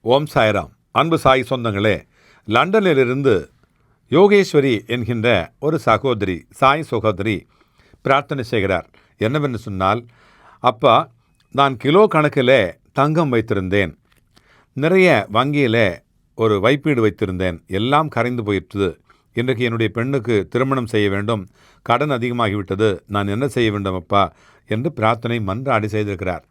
ஓம் சாய்ராம். அன்பு சாய் சொந்தங்களே லண்டனிலிருந்து யோகேஸ்வரி என்கின்ற ஒரு சகோதரி சாய் சகோதரி பிரார்த்தனை செய்கிறார். என்னவென்று சொன்னால் அப்பா நான் கிலோ கணக்கில் தங்கம் வைத்திருந்தேன். நிறைய வங்கியில் ஒரு வைப்பீடு வைத்திருந்தேன். எல்லாம் கரைந்து போயிற்று. இன்றைக்கு என்னுடைய பெண்ணுக்கு திருமணம் செய்ய வேண்டும். கடன் அதிகமாகிவிட்டது. நான் என்ன செய்ய வேண்டும் அப்பா? என்று பிரார்த்தனை மன்றாடி செய்திருக்கிறார்.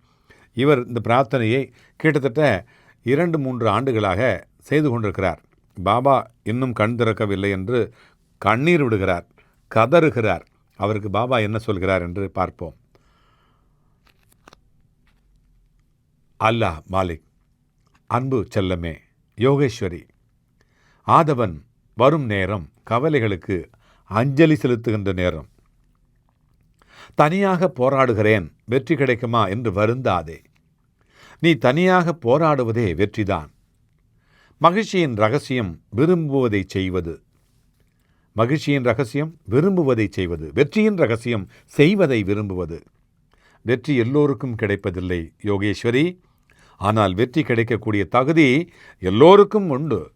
இவர் இந்த பிரார்த்தனையை கிட்டத்தட்ட இரண்டு மூன்று ஆண்டுகளாக செய்து கொண்டிருக்கிறார். பாபா இன்னும் கண் திறக்கவில்லை என்று கண்ணீர் விடுகிறார் கதறுகிறார். அவருக்கு பாபா என்ன சொல்கிறார் என்று பார்ப்போம். அல்லாஹ் மாலிக் அன்பு செல்லமே யோகேஸ்வரி. ஆதவன் வரும் நேரம் கவலைகளுக்கு அஞ்சலி செலுத்துகின்ற நேரம். தனியாக போராடுகிறேன் வெற்றி கிடைக்குமா என்று வருந்தாதே. நீ தனியாக போராடுவதே வெற்றிதான். மகிழ்ச்சியின் ரகசியம் விரும்புவதை செய்வது. மகிழ்ச்சியின் ரகசியம் விரும்புவதை செய்வது. வெற்றியின் ரகசியம் செய்வதை விரும்புவது. வெற்றி எல்லோருக்கும் கிடைப்பதில்லை யோகேஸ்வரி. ஆனால் வெற்றி கிடைக்கக்கூடிய தகுதி எல்லோருக்கும் உண்டு.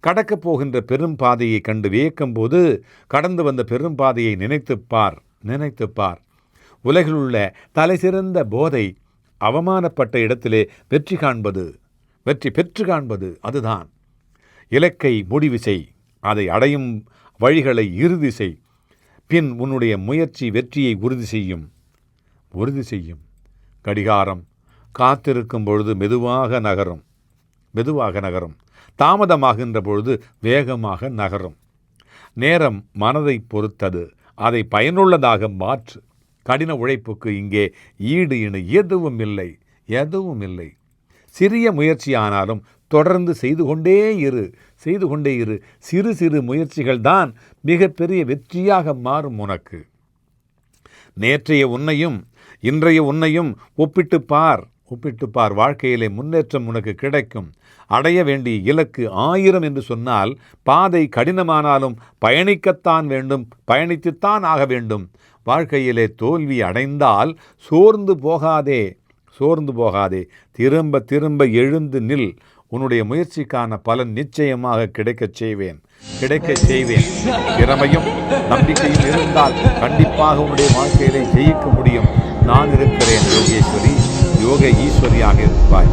கடக்கப் போகின்ற பெரும் பாதையை கண்டு வியக்கும் போது கடந்து வந்த பெரும் பாதையை நினைத்துப் பார் நினைத்துப் பார். தலைசிறந்த போதை அவமானப்பட்ட இடத்திலே வெற்றி காண்பது வெற்றி பெற்று காண்பது அதுதான். இலக்கை முடிவு செய் அதை அடையும் வழிகளை இறுதி செய் பின் உன்னுடைய முயற்சி வெற்றியை உறுதி செய்யும். உறுதி செய்யும். கடிகாரம் காத்திருக்கும் பொழுது மெதுவாக நகரும். மெதுவாக நகரும். தாமதமாகின்ற பொழுது வேகமாக நகரும். நேரம் மனதை பொறுத்தது. அதை பயனுள்ளதாக மாற்று. கடின உழைப்புக்கு இங்கே ஈடு இணை எதுவும் இல்லை எதுவும் இல்லை. சிறிய முயற்சியானாலும் தொடர்ந்து செய்து கொண்டே இரு செய்து கொண்டே இரு. சிறு சிறு முயற்சிகள் தான் மிகப்பெரிய வெற்றியாக மாறும் உனக்கு. நேற்றைய உன்னையும் இன்றைய உன்னையும் ஒப்பிட்டு பார் ஒப்பிட்டு பார். வாழ்க்கையிலே முன்னேற்றம் உனக்கு கிடைக்கும். அடைய வேண்டிய இலக்கு ஆயிரம் என்று சொன்னால் பாதை கடினமானாலும் பயணிக்கத்தான் வேண்டும் பயணித்துத்தான் ஆக வேண்டும். வாழ்க்கையிலே தோல்வி அடைந்தால் சோர்ந்து போகாதே சோர்ந்து போகாதே. திரும்ப திரும்ப எழுந்து நில். உன்னுடைய முயற்சிக்கான பலன் நிச்சயமாக கிடைக்கச் செய்வேன். கிடைக்கச் செய்வேன். திறமையும் நம்பிக்கையும் இருந்தால் கண்டிப்பாக உன்னுடைய வாழ்க்கையிலே ஜெயிக்க முடியும். நான் இருக்கிறேன் யோகேஸ்வரி. யோக ஈஸ்வரியாக இருப்பாய்.